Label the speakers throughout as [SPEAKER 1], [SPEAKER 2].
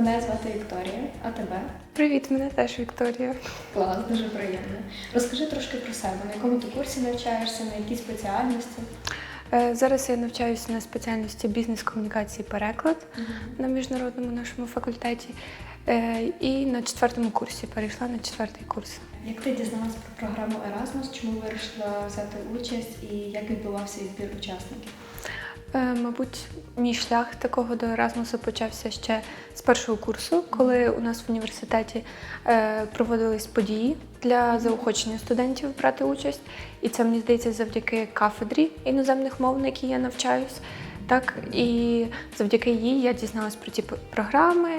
[SPEAKER 1] Мене звати Вікторія, а тебе?
[SPEAKER 2] Привіт, мене теж Вікторія.
[SPEAKER 1] Клас, дуже приємно. Розкажи трошки про себе, на якому ти курсі навчаєшся, на якій спеціальності?
[SPEAKER 2] Е, Зараз я навчаюся на спеціальності бізнес-комунікації переклад на міжнародному нашому факультеті. Е, І на четвертому курсі перейшла на четвертий курс.
[SPEAKER 1] Як ти дізналась про програму Erasmus, чому вирішила взяти участь і як відбувався відбір учасників?
[SPEAKER 2] Е, Мабуть, мій шлях такого до Еразмусу почався ще з першого курсу, коли у нас в університеті е, проводились події для заохочення студентів брати участь. І це мені здається завдяки кафедрі іноземних мов, на якій я навчаюсь. Так, і завдяки їй я дізналась про ті програми.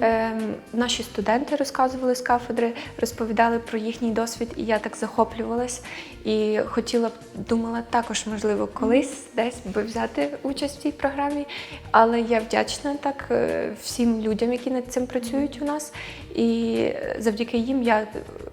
[SPEAKER 2] Ем, наші студенти розказували з кафедри, розповідали про їхній досвід, і я так захоплювалась і хотіла б, думала також, можливо, колись десь би взяти участь в цій програмі. Але я вдячна так е, всім людям, які над цим працюють у нас. І завдяки їм я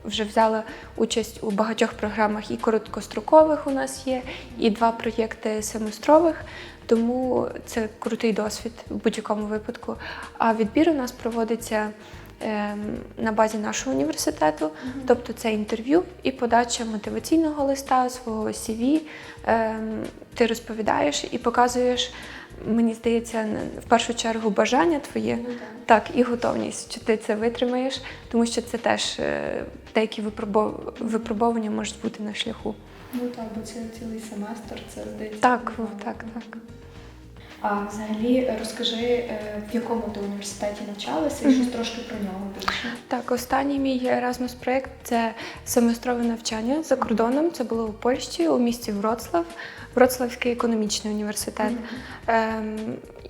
[SPEAKER 2] вже взяла участь у багатьох програмах і короткострокових у нас є, і два проєкти семестрових. Тому це крутий досвід в будь-якому випадку. А відбір у нас проводиться ем, на базі нашого університету, тобто це інтерв'ю і подача мотиваційного листа, свого CV. Ем, ти розповідаєш і показуєш, мені здається, в першу чергу бажання твоє. Так, і готовність, що ти це витримаєш, тому що це теж е, деякі випробов- випробовування можуть бути на шляху.
[SPEAKER 1] Ну так, бо це цілий семестр, це здається.
[SPEAKER 2] Так, так, так.
[SPEAKER 1] А взагалі розкажи, е, в якому ти університеті навчалася і щось трошки про нього більше.
[SPEAKER 2] Так, останній мій Erasmus проєкт це семестрове навчання за кордоном. Це було у Польщі, у місті Вроцлав, Вроцлавський економічний університет. Ем,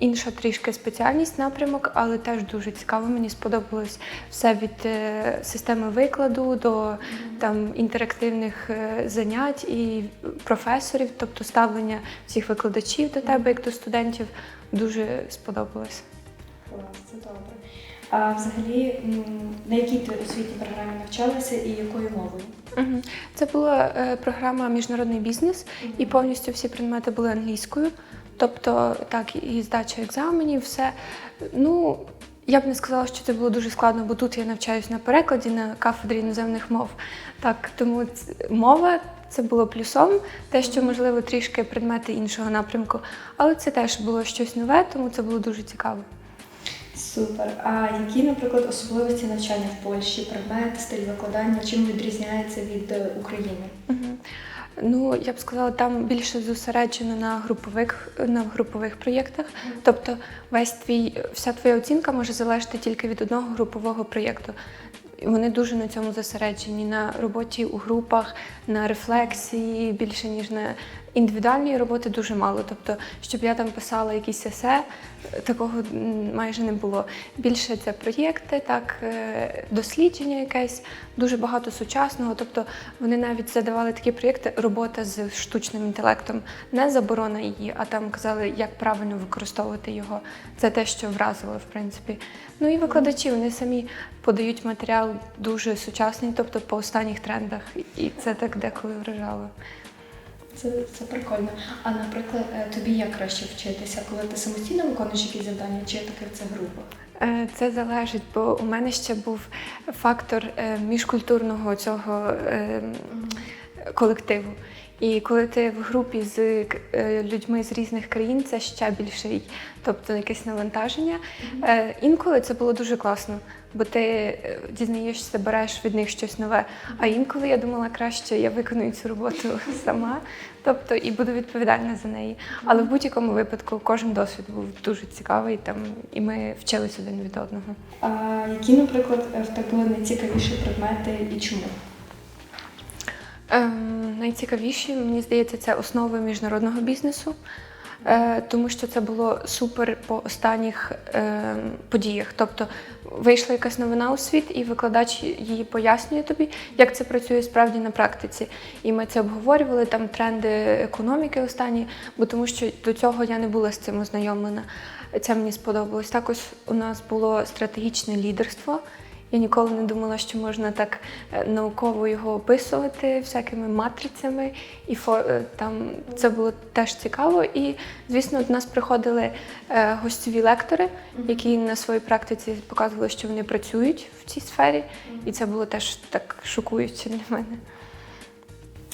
[SPEAKER 2] інша трішки спеціальність напрямок, але теж дуже цікаво. Мені сподобалось все від е, системи викладу до там інтерактивних е, занять і професорів, тобто ставлення всіх викладачів до тебе, як до студентів. Дуже сподобалось.
[SPEAKER 1] Клас, це добре. А взагалі, на якій ти освітній програмі навчалася і якою мовою?
[SPEAKER 2] Це була е, програма Міжнародний бізнес, і повністю всі предмети були англійською. Тобто, так, і здача екзаменів, все. Ну, я б не сказала, що це було дуже складно, бо тут я навчаюсь на перекладі на кафедрі іноземних мов. Так, тому мова це було плюсом, те, що можливо трішки предмети іншого напрямку, але це теж було щось нове, тому це було дуже цікаво.
[SPEAKER 1] Супер. А які, наприклад, особливості навчання в Польщі, предмет, стиль викладання, чим відрізняється від е, України?
[SPEAKER 2] Ну, я б сказала, там більше зосереджено на групових, на групових проєктах. Тобто весь твій, вся твоя оцінка може залежати тільки від одного групового проєкту. Вони дуже на цьому зосереджені на роботі у групах, на рефлексії більше ніж на індивідуальної роботи дуже мало. Тобто, щоб я там писала якісь есе, такого майже не було. Більше це проєкти, так, е, дослідження якесь, дуже багато сучасного. Тобто вони навіть задавали такі проєкти робота з штучним інтелектом, не заборона її, а там казали, як правильно використовувати його. Це те, що вразило, в принципі. Ну і викладачі вони самі подають матеріал дуже сучасний, тобто по останніх трендах, і це так деколи вражало.
[SPEAKER 1] Це, це прикольно. А наприклад, е, тобі як краще вчитися, коли ти самостійно виконуєш якісь завдання, чи таке це група?
[SPEAKER 2] Е, Це залежить, бо у мене ще був фактор е, міжкультурного цього колективу. І коли ти в групі з е, людьми з різних країн, це ще більше, тобто якесь навантаження. Е, Інколи це було дуже класно, бо ти е, дізнаєшся, береш від них щось нове. А інколи я думала, краще я виконую цю роботу сама, тобто і буду відповідальна за неї. Але в будь-якому випадку кожен досвід був дуже цікавий, там і ми вчились один від одного.
[SPEAKER 1] А які, наприклад, в тебе були найцікавіші предмети і чому?
[SPEAKER 2] Ем, найцікавіші, мені здається, це основи міжнародного бізнесу, е, тому що це було супер по останніх е, подіях. Тобто вийшла якась новина у світ, і викладач її пояснює тобі, як це працює справді на практиці. І ми це обговорювали, там тренди економіки останні, бо тому що до цього я не була з цим ознайомлена. Це мені сподобалось. Також у нас було стратегічне лідерство. Я ніколи не думала, що можна так е, науково його описувати всякими матрицями, і е, там це було теж цікаво. І звісно, до нас приходили е, гостьові лектори, які на своїй практиці показували, що вони працюють в цій сфері, і це було теж так шокуюче для мене.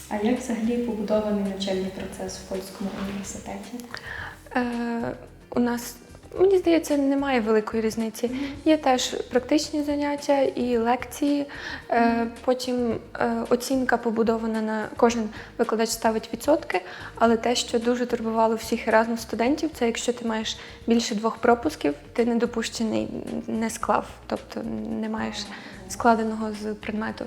[SPEAKER 1] А як взагалі побудований навчальний процес в польському університеті?
[SPEAKER 2] Е, у нас, мені здається, немає великої різниці. Є теж практичні заняття і лекції. Е, потім е, оцінка побудована на кожен викладач ставить відсотки, але те, що дуже турбувало всіх Erasmus студентів, це якщо ти маєш більше двох пропусків, ти не допущений, не склав, тобто не маєш складеного з предмету.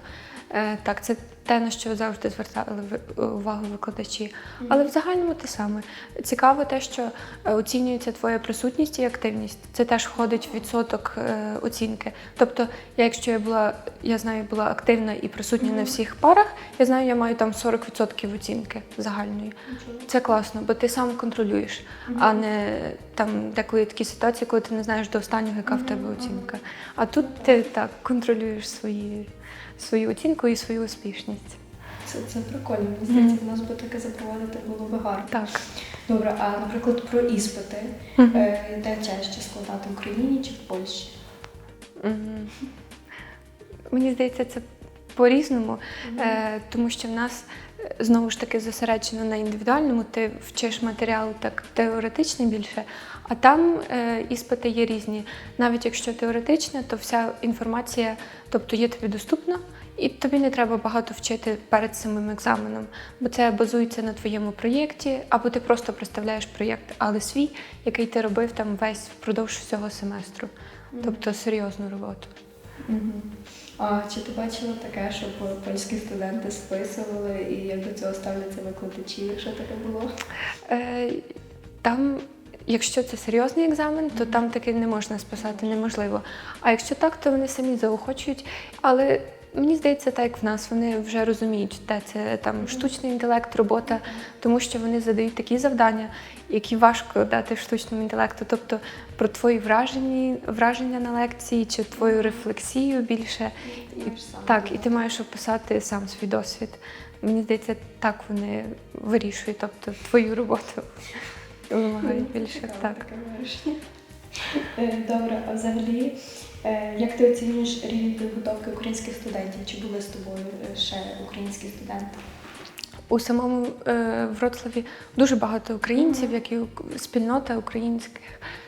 [SPEAKER 2] Е, Так, це те, на що завжди звертали ви- увагу викладачі. Але в загальному те саме. Цікаво те, що е, оцінюється твоя присутність і активність. Це теж входить в відсоток е, оцінки. Тобто, я, якщо я була, я знаю, була активна і присутня на всіх парах, я знаю, я маю там 40% оцінки загальної. Це класно, бо ти сам контролюєш, а не там деколи такі ситуації, коли ти не знаєш до останнього, яка в тебе оцінка. А тут ти так контролюєш свої, свою оцінку і свою успішність.
[SPEAKER 1] Це, це прикольно. Мені здається, в нас би таке запровадити було би гарно.
[SPEAKER 2] Так.
[SPEAKER 1] Добре, а наприклад про іспити,
[SPEAKER 2] mm
[SPEAKER 1] -hmm. де чаще складати в Україні чи в Польщі?
[SPEAKER 2] Мгм. Мені здається, це по-різному, е, тому що в нас знову ж таки зосереджено на індивідуальному, ти вчиш матеріал так теоретичний більше, а там е, іспити є різні. Навіть якщо теоретичне, то вся інформація, тобто є тобі доступна, і тобі не треба багато вчити перед самим екзаменом, бо це базується на твоєму проєкті, або ти просто представляєш проєкт, але свій, який ти робив там весь впродовж всього семестру. Тобто серйозну роботу.
[SPEAKER 1] Мгм. А чи ти бачила таке, щоб польські студенти списували і як до цього ставляться викладачі, якщо таке було?
[SPEAKER 2] Е, там, якщо це серйозний екзамен, то там таки не можна списати, неможливо. А якщо так, то вони самі заохочують. Але мені здається, так як в нас, вони вже розуміють, де це там штучний інтелект, робота, тому що вони задають такі завдання, які важко дати штучному інтелекту. Тобто про твої враження, враження на лекції чи твою рефлексію більше. І, так, і ти маєш описати сам свій досвід. Мені здається, так вони вирішують, тобто твою роботу вимагають більше. Так.
[SPEAKER 1] Е, Добре, а взагалі, як ти оцінюєш рівень підготовки українських студентів? Чи були з тобою е, ще українські студенти?
[SPEAKER 2] У самому е, Вроцлаві дуже багато українців, як і спільнота українських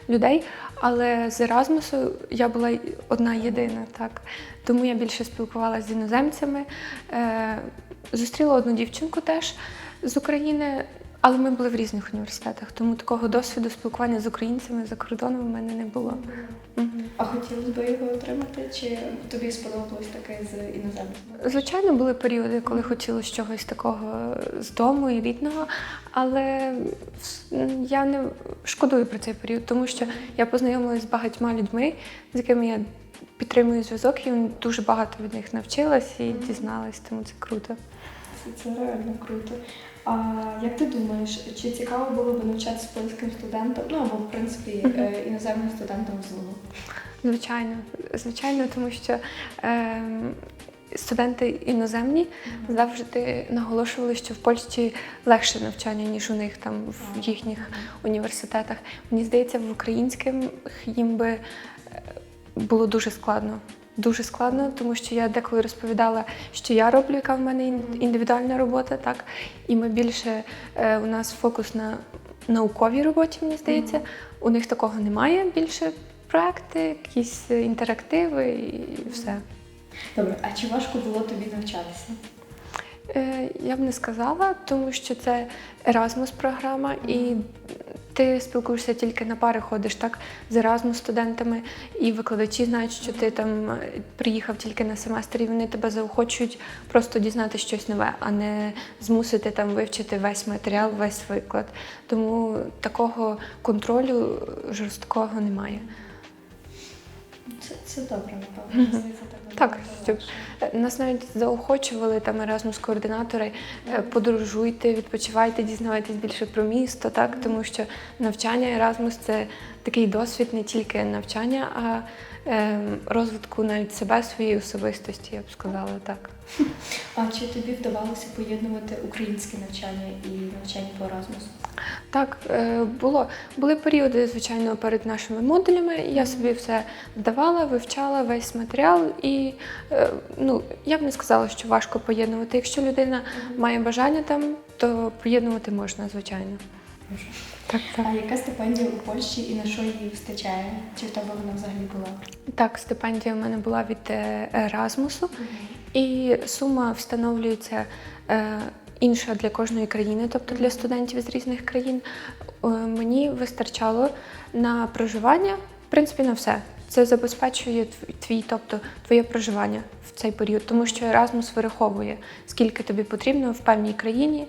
[SPEAKER 2] людей. Але з Еразмусу я була одна єдина, так. Тому я більше спілкувалася з іноземцями. Е, зустріла одну дівчинку теж з України, але ми були в різних університетах, тому такого досвіду спілкування з українцями за кордоном у мене не було.
[SPEAKER 1] А хотілося б його отримати, чи тобі сподобалось таке з іноземцями?
[SPEAKER 2] Звичайно, були періоди, коли хотілося чогось такого з дому і рідного, але я не шкодую про цей період, тому що я познайомилася з багатьма людьми, з якими я підтримую зв'язок, і дуже багато від них навчилась і дізналась, тому це круто.
[SPEAKER 1] Це, це реально круто. А як ти думаєш, чи цікаво було б навчатися польським студентам, ну або в принципі е, іноземним студентам в Зуму?
[SPEAKER 2] Звичайно, звичайно, тому що ем, студенти іноземні завжди наголошували, що в Польщі легше навчання, ніж у них там в їхніх університетах. Мені здається, в українських їм би е, було дуже складно. Дуже складно, тому що я деколи розповідала, що я роблю, яка в мене індивідуальна робота, так і ми більше е, у нас фокус на науковій роботі, мені здається. У них такого немає. Більше проекти, якісь інтерактиви і все.
[SPEAKER 1] Добре, а чи важко було тобі навчатися?
[SPEAKER 2] Е, Я б не сказала, тому що це Erasmus програма, і ти спілкуєшся тільки на пари, ходиш так з Erasmus студентами, і викладачі знають, що ти там е, приїхав тільки на семестр, і вони тебе заохочують просто дізнати щось нове, а не змусити там вивчити весь матеріал, весь виклад. Тому такого контролю жорсткого немає.
[SPEAKER 1] Це, це добре, напевно. Мені здається, так набагато легше.
[SPEAKER 2] Е, Нас навіть заохочували там Erasmus координатори, е, подорожуйте, відпочивайте, дізнавайтесь більше про місто, так тому що навчання Erasmus – це такий досвід не тільки навчання, а е, розвитку навіть себе, своєї особистості, я б сказала так.
[SPEAKER 1] А чи тобі вдавалося поєднувати українське навчання і навчання по Erasmus?
[SPEAKER 2] Так, е, було. Були періоди, звичайно, перед нашими модулями. Я собі все здавала, вивчала весь матеріал, і е, ну, я б не сказала, що важко поєднувати. Якщо людина має бажання там, то поєднувати можна, звичайно. Так, так.
[SPEAKER 1] А яка стипендія у Польщі і на що її вистачає? Чи в тебе вона взагалі була?
[SPEAKER 2] Так, стипендія в мене була від е, Еразмусу, і сума встановлюється інша для кожної країни, тобто для студентів з різних країн. Е, Мені вистачало на проживання, в принципі, на все. Це забезпечує тв- твій, тобто твоє проживання в цей період, тому що Еразмус вираховує, скільки тобі потрібно в певній країні,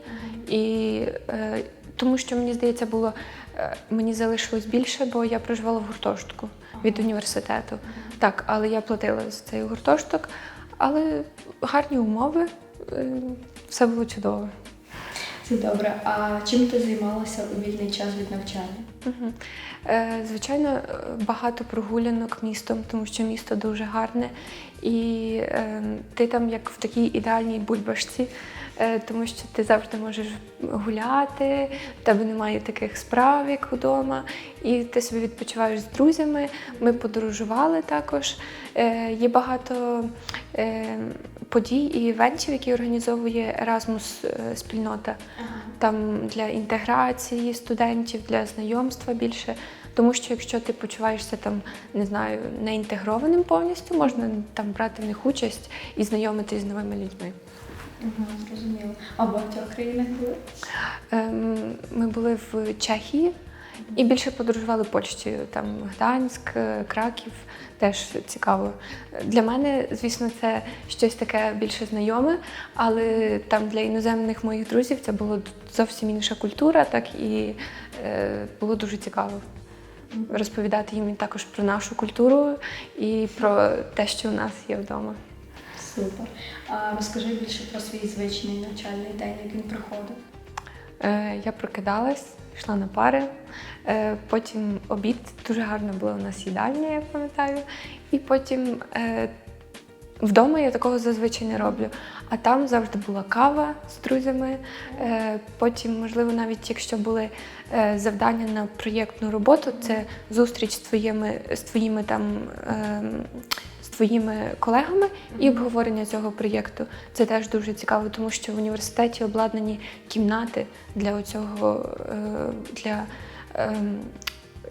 [SPEAKER 2] і е, тому що мені здається, було е, мені залишилось більше, бо я проживала в гуртожитку від університету. Так, але я платила за цей гуртожиток, але гарні умови, е, все було чудово.
[SPEAKER 1] Це добре. А чим ти займалася у вільний час від навчання?
[SPEAKER 2] Угу. Е, Звичайно, е, багато прогулянок містом, тому що місто дуже гарне, і е, ти там як в такій ідеальній бульбашці, тому що ти завжди можеш гуляти, в тебе немає таких справ, як вдома, і ти собі відпочиваєш з друзями. Ми подорожували також. Е, Є багато е, подій і івентів, які організовує Erasmus е, спільнота там для інтеграції студентів, для знайомства більше. Тому що якщо ти почуваєшся там, не знаю, не інтегрованим повністю, можна там брати в них участь і знайомитись з новими людьми.
[SPEAKER 1] Угу, зрозуміло. А в багатьох країнах були?
[SPEAKER 2] Ем, Ми були в Чехії і більше подорожували Польщею, там Гданськ, е, Краків. Теж цікаво. Для мене, звісно, це щось таке більше знайоме, але там для іноземних моїх друзів це була зовсім інша культура, так і е, було дуже цікаво розповідати їм також про нашу культуру і про те, що у нас є вдома.
[SPEAKER 1] Супер. А розкажи більше про свій звичний навчальний день, як він проходив.
[SPEAKER 2] Е, Я прокидалась, йшла на пари, е, потім обід, дуже гарна була у нас їдальня, я пам'ятаю. І потім е, вдома я такого зазвичай не роблю. А там завжди була кава з друзями. Е, Потім, можливо, навіть якщо були е, завдання на проєктну роботу, це зустріч з твоїми, з твоїми там. ем, з твоїми колегами і обговорення цього проєкту. Це теж дуже цікаво, тому що в університеті обладнані кімнати для цього для, ем,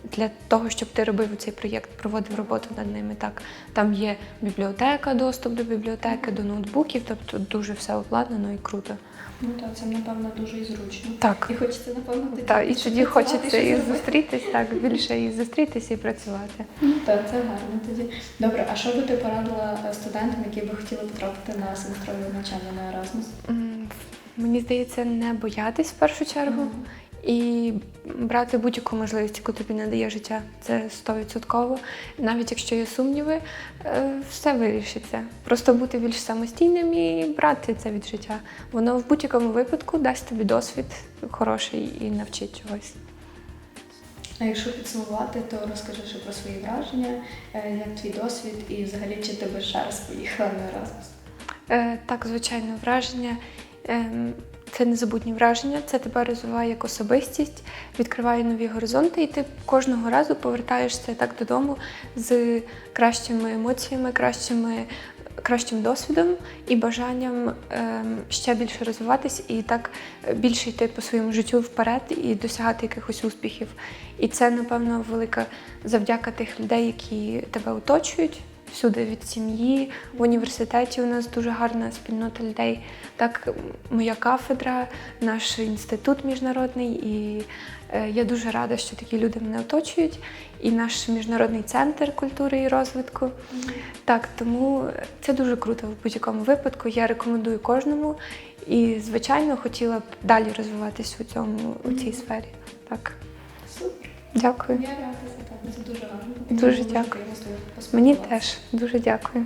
[SPEAKER 2] для того, щоб ти робив цей проєкт, проводив роботу над ними. Так, там є бібліотека, доступ до бібліотеки, до ноутбуків, тобто дуже все обладнано і круто.
[SPEAKER 1] Ну так, це напевно дуже і зручно.
[SPEAKER 2] Так.
[SPEAKER 1] І хочеться, напевно, тоді.
[SPEAKER 2] Так, і тоді хочеться і зустрітись, так, більше і зустрітися і працювати.
[SPEAKER 1] Ну так, це гарно тоді. Добре, а що би ти порадила е, студентам, які би хотіли потрапити на семестрове навчання на Erasmus?
[SPEAKER 2] Мені здається, не боятись в першу чергу
[SPEAKER 1] Мгм.
[SPEAKER 2] І брати будь-яку можливість, яку тобі надає життя. Це стовідсотково. Навіть якщо є сумніви, е, все вирішиться. Просто бути більш самостійним і брати це від життя. Воно в будь-якому випадку дасть тобі досвід хороший і навчить чогось.
[SPEAKER 1] А якщо підсумувати, то розкажи ще про свої враження, е, як твій досвід і взагалі чи ти би ще раз поїхала на Erasmus?
[SPEAKER 2] Е, так, звичайно, враження. Це незабутні враження, це тебе розвиває як особистість, відкриває нові горизонти, і ти кожного разу повертаєшся так додому з кращими емоціями, кращими, кращим досвідом і бажанням ем, ще більше розвиватись і так більше йти по своєму життю вперед і досягати якихось успіхів. І це, напевно, велика завдяка тих людей, які тебе оточують. Всюди від сім'ї, в університеті у нас дуже гарна спільнота людей. Так, моя кафедра, наш інститут міжнародний, і е, я дуже рада, що такі люди мене оточують. І наш міжнародний центр культури і розвитку. Так, тому це дуже круто в будь-якому випадку. Я рекомендую кожному. І, звичайно, хотіла б далі розвиватись у цьому у цій сфері. Так. Дякую.
[SPEAKER 1] Я рада за тебе, це дуже гарно.
[SPEAKER 2] Дуже дякую. Мені теж дуже.
[SPEAKER 1] Дякую.